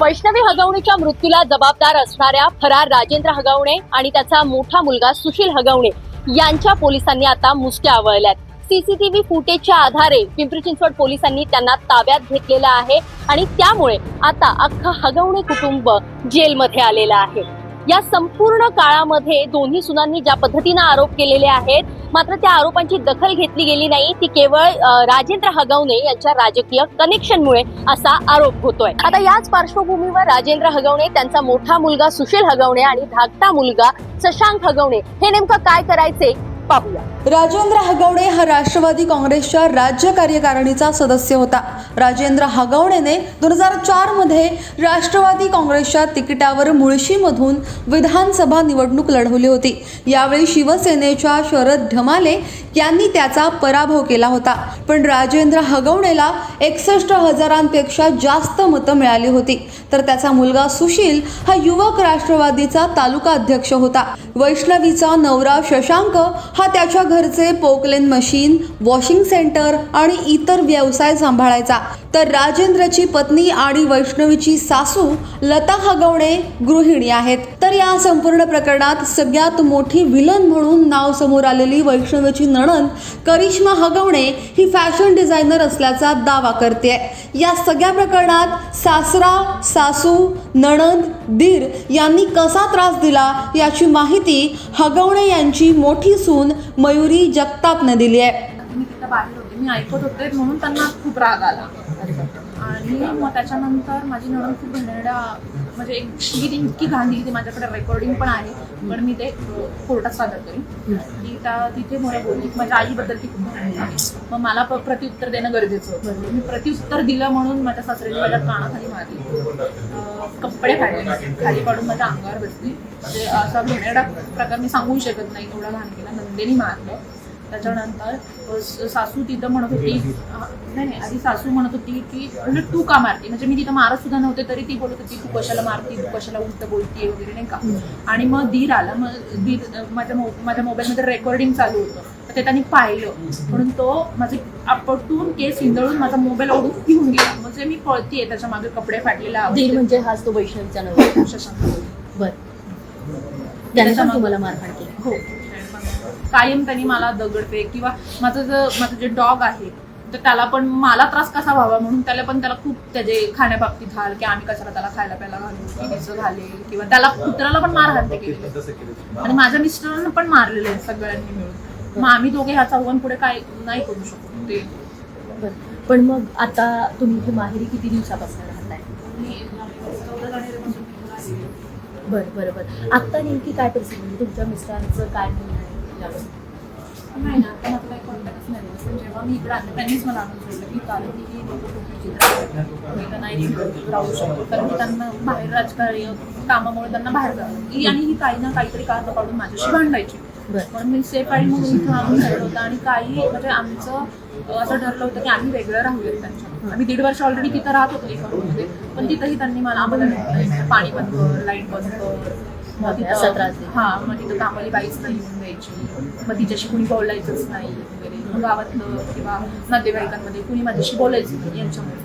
वैष्णवी हगवणेच्या मृत्यूला जबाबदार असणाऱ्या फरार राजेंद्र हगवणे आणि त्याचा मोठा मुलगा सुशील हगवणे यांच्या पोलिसांनी आता मुसक्या आवळल्यात. सीसीटीव्ही फुटेजच्या आधारे पिंपरी चिंचवड पोलिसांनी त्यांना ताब्यात घेतलेलं आहे आणि त्यामुळे आता अख्खं हगवणे कुटुंब जेलमध्ये आलेलं आहे. या संपूर्ण काळामध्ये दोन्ही सुनांनी ज्या पद्धतीनं आरोप केलेले आहेत मात्र त्या आरोपांची दखल घेतली गेली नाही. ती केवळ राजेंद्र हगवणे यांच्या राजकीय कनेक्शनमुळे असा आरोप होतोय. आता याच पार्श्वभूमीवर राजेंद्र हगवणे त्यांचा मोठा मुलगा सुशील हगवणे आणि धाकटा मुलगा शशांक हगवणे हे नेमकं काय करायचे? पाहूया. राजेंद्र हगवणे हा राष्ट्रवादी काँग्रेसच्या राज्य कार्यकारिणीचा सदस्य होता. राजेंद्र हगवणेने दोन हजार चारमध्ये राष्ट्रवादी काँग्रेसच्या तिकिटावर मुळशीमधून विधानसभा निवडणूक लढवली होती. यावेळी शिवसेनेच्या शरद ढमाले यांनी त्याचा पराभव केला होता. पण राजेंद्र हगवणेला एकसष्ट हजारांपेक्षा जास्त मतं मिळाली होती. तर त्याचा मुलगा सुशील हा युवक राष्ट्रवादीचा तालुका अध्यक्ष होता. वैष्णवीचा नवरा शशांक हा त्याच्या घरचे पोकलेन मशीन वॉशिंग सेंटर आणि इतर व्यवसाय सांभाळायचा. तर राजेंद्रची पत्नी आणि वैष्णवीची सासू लता हगवणे गृहिणी आहेत. तर या संपूर्ण प्रकरणात सगळ्यात मोठी विलन म्हणून नाव समोर आलेली वैष्णवीची नणंद करिश्मा हगवणे ही फॅशन डिझायनर असल्याचा दावा करते या सगळ्या प्रकरणात सासरा सासू नणंद दीर यांनी कसा त्रास दिला याची माहिती हगवणे यांची मोठी सून मयुरी जगतापने दिली आहे. मी ऐकत होते म्हणून त्यांना खूप राग आला. आणि मग त्याच्यानंतर माझी नणंद खूप म्हणजे एक ती इतकी घाण दिली ती माझ्याकडे रेकॉर्डिंग पण आहे. पण मी ते कोर्टात सादर करीन. ती त्या तिथे मला बोलली माझ्या आईबद्दल ती खूप आहे. मग मला प्रत्युत्तर देणं गरजेचं होतं. म्हणजे मी प्रत्युत्तर दिलं म्हणून माझ्या सासऱ्याने माझ्या कानाखाली मारली. कपडे काढले खाली पाडून माझ्या अंगावर बसली. म्हणजे असा घेण्याचा प्रकार मी सांगू शकत नाही. एवढा घाण केला नंदेनी मारलं. त्याच्यानंतर सासू तिथं म्हणत होती नाही नाही आधी सासू म्हणत होती की उलट तू का मारते? म्हणजे मी तिथं मारत सुद्धा नव्हते तरी ती बोलत होती तू कशाला मारती? तू कशाला उलट बोलतीये वगैरे नाही का? आणि मग दीर आला मग अ, माझ्या माझ्या मोबाईलमध्ये रेकॉर्डिंग चालू होतं. तर ते त्यांनी पाहिलं. म्हणून तो माझे आपटून केस हिंदळून माझा मोबाईल ओढून घेऊन गेला. म्हणजे मी पळतीये त्याच्यामागे कपडे फाटलेला दीर म्हणजे हाच तो वैष्णवीचा नवरा. शशांक. बर. त्याने तुम्हाला मारहाण केली. हो. कायम त्यांनी मला दगडफेक किंवा माझं जर माझं जे डॉग आहे तर त्याला पण मला त्रास कसा व्हावा म्हणून त्याला पण त्याला खूप त्याचे खाण्याबाबतीत हाल की आम्ही कशाला त्याला खायला प्यायला घालू की तिचं घालेल किंवा त्याला कुत्र्याला पण मारहाण ते केलेली. आणि माझ्या मिस्टरांना पण मारलेले आहेत सगळ्यांनी मिळून. मग आम्ही दोघे ह्या चौघां पुढे काय नाही करू शकतो. ते बर. पण मग आता तुम्ही इथे माहेरी किती दिवसापासून राहताय? आहे. बर बरं बरं. आता नेमकी काय परिस्थिती म्हणजे तुमच्या मिस्टरांचं काय म्हणणं आहे? नाही ना आता माझं काही कॉन्टॅक्टच नाही पण जेव्हा मी इकडे आले त्यांनीच मला आणून सोडलं की कारण की ही लोक खूप चित्र मी राहू शकतो कारण की त्यांना बाहेर राजकारण कामामुळे त्यांना बाहेर जावं ही आणि ही काही ना काहीतरी काढून माझ्याशी भांडायची मी सेफ आहे म्हणून इथं आणून ठरलं होतं आणि काही म्हणजे आमचं असं ठरलं होतं की आम्ही वेगळं राहूयात त्यांच्या आम्ही दीड वर्ष ऑलरेडी तिथं राहत होतो एका रूममध्ये पण तिथंही त्यांनी मला आम्हाला पाणी बंद कर लाइट बंद कर मग. हा. मग तिथं कामाली बाईच नाही येऊन द्यायची. मग तिच्याशी कुणी बोलायचंच नाही. वगैरे मग गावातलं किंवा नातेवाईकांमध्ये कुणी माझ्याशी बोलायचं नाही यांच्यामुळे.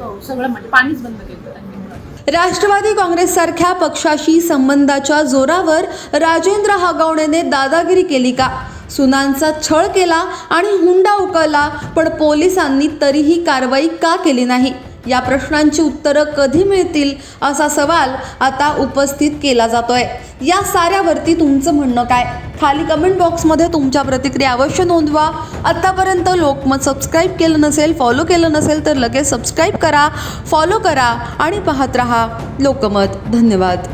हो सगळं म्हणजे पाणीच बंद केलं त्यांनी. राष्ट्रवादी काँग्रेससारख्या पक्षाशी संबंधाच्या जोरावर राजेंद्र हगवणेने दादागिरी केली का? सुनांचा छळ केला आणि हुंडा उकळला पण पोलिसांनी तरीही कारवाई का केली नाही? या प्रश्नांची उत्तरं कधी मिळतील असा सवाल आता उपस्थित केला जातोय. या साऱ्यावरती तुमचं म्हणणं काय? खाली कमेंट बॉक्समध्ये तुमच्या प्रतिक्रिया अवश्य नोंदवा. आत्तापर्यंत लोकमत सबस्क्राईब केलं नसेल फॉलो केलं नसेल तर लगेच सबस्क्राईब करा फॉलो करा आणि पाहत रहा लोकमत. धन्यवाद.